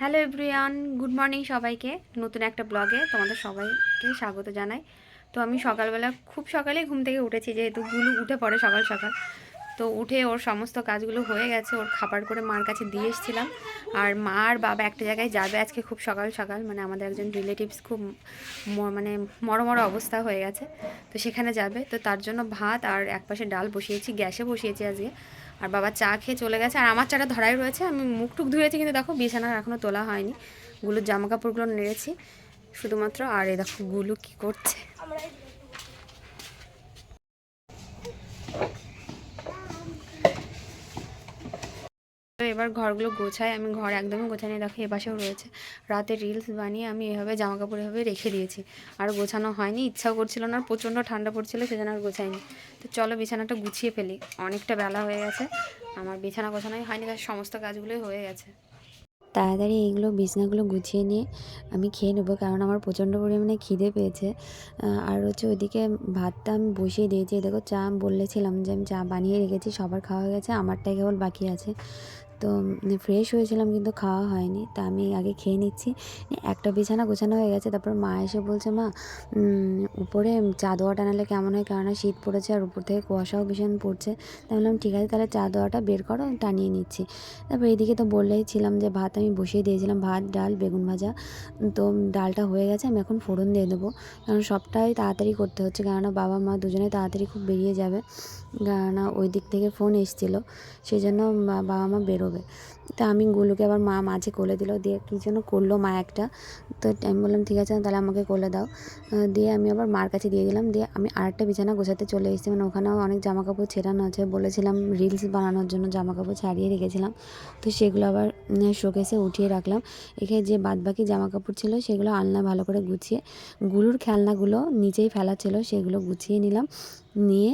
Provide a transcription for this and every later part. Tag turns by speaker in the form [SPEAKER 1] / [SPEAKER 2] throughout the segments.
[SPEAKER 1] Hello everyone, good morning সবাইকে। নতুন একটা ব্লগে তোমাদের সবাইকে স্বাগত জানাই। তো আমি সকালবেলা, খুব সকালেই ঘুম থেকে উঠেছি, যেহেতু গুলু উঠে পড়ে সকাল সকাল। তো উঠে ওর সমস্ত কাজগুলো হয়ে গেছে, ওর খাবার করে মার কাছে দিয়ে এসেছিলাম। আর মা আর বাবা একটা জায়গায় যাবে আজকে খুব সকাল সকাল মানে আমাদের একজন রিলেটিভস খুব মানে মরো মরো অবস্থা হয়ে গেছে। তো সেখানে যাবে। তো তার জন্য ভাত আর একপাশে ডাল বসিয়েছি, গ্যাসে বসিয়েছি আজকে। আর বাবা চা খেয়ে চলে গেছে। আর আমার চাটা ধরাই রয়েছে। আমি মুখ টুক ধুয়েছি, কিন্তু দেখো বিছানা এখনও তোলা হয়নি। গুলোর জামা কাপড়গুলো নেড়েছি। শুধুমাত্র আর এ দেখো গুলো কী করছে। এবার ঘরগুলো গোছায় আমি ঘর একদমই গোছানি দেখো এপাশেও রয়েছে। রাতে রিলস বানিয়ে আমি এভাবে জামা কাপড় এভাবে রেখে দিয়েছি। আর গোছানো হয়নি, ইচ্ছাও করছিল না, প্রচণ্ড ঠান্ডা পড়ছিল, সেজন্য আর গোছাইনি। তো চলো বিছানাটা গুছিয়ে ফেলি, অনেকটা বেলা হয়ে গেছে, আমার বিছানা গোছানোই হয়নি তার সমস্ত কাজগুলোই হয়ে গেছে।
[SPEAKER 2] তাড়াতাড়ি এইগুলো বিছনাগুলো গুছিয়ে নিয়ে আমি খেয়ে নেব, কারণ আমার প্রচণ্ড পরিমাণে খিদে পেয়েছে। আর হচ্ছে ওইদিকে ভাতটা আমি বসিয়ে দিয়েছি, দেখো চা বলেছিলাম যে আমি চা বানিয়ে রেখেছি, সবার খাওয়া হয়ে গেছে, আমারটাই কেবল বাকি আছে। তো ফ্রেশ হয়েছিলাম কিন্তু খাওয়া হয়নি। তা আমি আগে খেয়ে নিচ্ছি। একটা বিছানা গোছানো হয়ে গেছে। তারপর মা এসে বলছে, মা উপরে চা দোয়া টানালে কেমন হয়? কেননা শীত পড়েছে আর উপর থেকে কুয়াশাও ভীষণ পড়ছে। তাই বললাম, ঠিক আছে, তাহলে চা দোয়াটা বের করো টানিয়ে নিচ্ছি। তারপর এদিকে তো বললেই ছিলাম যে, ভাত আমি বসিয়ে দিয়েছিলাম, ভাত, ডাল, বেগুন ভাজা। তো ডালটা হয়ে গেছে, আমি এখন ফোড়ন দিয়ে দেবো। কারণ সবটাই তাড়াতাড়ি করতে হচ্ছে। কেননা বাবা, মা দুজনে তাড়াতাড়ি খুব বেরিয়ে যাবে। কেননা ওই দিক থেকে ফোন এসেছিল। সেই জন্য বাবা, মা বেরোবে তা আমি গুলোকে আবার মা মাঝে কোলে দিল, দিয়ে কী যেন করল মা একটা। তো আমি বললাম, ঠিক আছে, তাহলে আমাকে কোলে দাও। দিয়ে আমি আবার মার কাছে দিয়ে দিলাম, দিয়ে আমি আরেকটা বিছানা গোছাতে চলে এসেছি। মানে ওখানেও অনেক জামা কাপড় ছেড়ানো আছে। বলেছিলাম রিলস বানানোর জন্য জামা কাপড় ছাড়িয়ে রেখেছিলাম। তো সেগুলো আবার শোকেসে উঠিয়ে রাখলাম। এখানে যে বাদবাকি জামা কাপড় ছিল, সেগুলো আলনা ভালো করে গুছিয়ে, গুলুর খেলনাগুলো নিচেই ফেলা ছিল, সেগুলো গুছিয়ে নিলাম। নিয়ে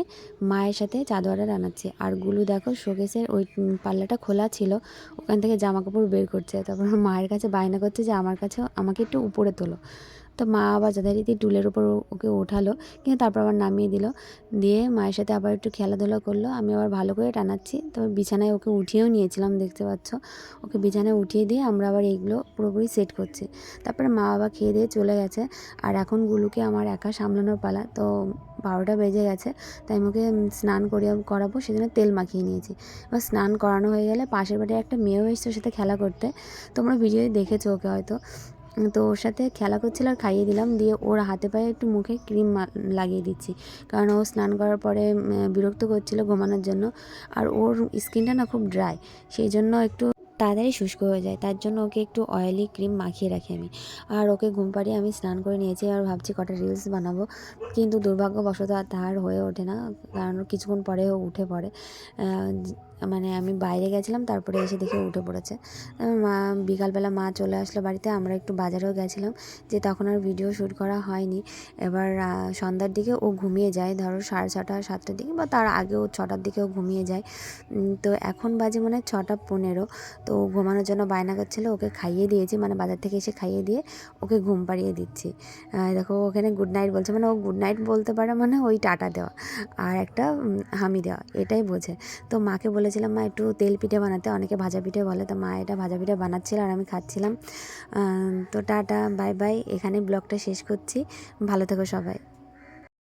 [SPEAKER 2] মায়ের সাথে চাদোয়াটা টানাচ্ছে আর গুলু দেখো শোকেসের ওই পাল্লাটা খোলা ছিল, ওখান থেকে জামা কাপড় বের করছে। তারপর মায়ের কাছে বায়না করছে যে আমার কাছে আমাকে একটু উপরে তোলো। তো মা আবার যথারীতি টুলের উপর ওকে ওঠালো কিন্তু তারপর আবার নামিয়ে দিল। দিয়ে মায়ের সাথে আবার একটু খেলাধুলা করল। আমি আবার ভালো করে টানাচ্ছি। তো বিছানায় ওকে উঠিয়েও নিয়েছিলাম, দেখতে পাচ্ছ। ওকে বিছানায় উঠিয়ে দিয়ে আমরা আবার এইগুলো পুরোপুরি সেট করছি। তারপরে মা বাবা খেয়ে দিয়ে চলে গেছে। আর এখন গুলুকে আমার একা সামলানোর পালা। তো বারোটা বেজে গেছে। তাই আমি ওকে স্নান করিয়ে করাবো, সেজন্য তেল মাখিয়ে নিয়েছি। এবার স্নান করানো হয়ে গেলে পাশের বাড়ির একটা মেয়েও এসছে সাথে খেলা করতে। তোমরা ভিডিওতে দেখেছ ওকে হয়তো। তো ওর সাথে খেলা করছিল আর খাইয়ে দিলাম। দিয়ে ওর হাতে পায়ে একটু মুখে ক্রিম লাগিয়ে দিচ্ছি। কারণ ও স্নান করার পরে বিরক্ত করছিল ঘুমানোর জন্য। আর ওর স্কিনটা না খুব ড্রাই। সেই জন্য একটু তাড়াতাড়ি শুষ্ক হয়ে যায়। তার জন্য ওকে একটু অয়েলি ক্রিম মাখিয়ে রাখি আমি। আর ওকে ঘুম পাড়িয়ে আমি স্নান করে নিয়েছি আর ভাবছি কটা রিলস বানাবো। কিন্তু দুর্ভাগ্যবশত আর তার হয়ে ওঠে না। কারণ কিছুক্ষণ পরে ও উঠে পড়ে। মানে আমি বাইরে গেছিলাম, তারপরে এসে দেখে উঠে পড়েছে। মা, বিকালবেলা মা চলে আসলো বাড়িতে, আমরা একটু বাজারেও গেছিলাম, যে তখন আর ভিডিও শ্যুট করা হয়নি। এবার সন্ধ্যার দিকে ও ঘুমিয়ে যায়, ধরো সাড়ে ছটা, সাতটার দিকে, বা তার আগেও ছটার দিকেও ঘুমিয়ে যায়। তো এখন বাজে মানে ছটা পনেরো, তো ঘুমানোর জন্য বায়না করছিল ওকে খাইয়ে দিয়েছি মানে বাজার থেকে এসে খাইয়ে দিয়ে ওকে ঘুম পাড়িয়ে দিচ্ছি। দেখো ওখানে গুড নাইট বলছে মানে ও গুড নাইট বলতে পারে মানে ওই টাটা দেওয়া, আর একটা হামি দেওয়া, এটাই বোঝে। তো মাকে বলেছিলাম, মা, একটু তেল পিঠে বানাতে। অনেকে ভাজা পিঠে বলে, তো মা, এটা ভাজা পিঠে বানাচ্ছিল আর আমি খাচ্ছিলাম। তো টাটা, বাই বাই। এখানে ব্লগটা শেষ করছি। ভালো থেকো সবাই।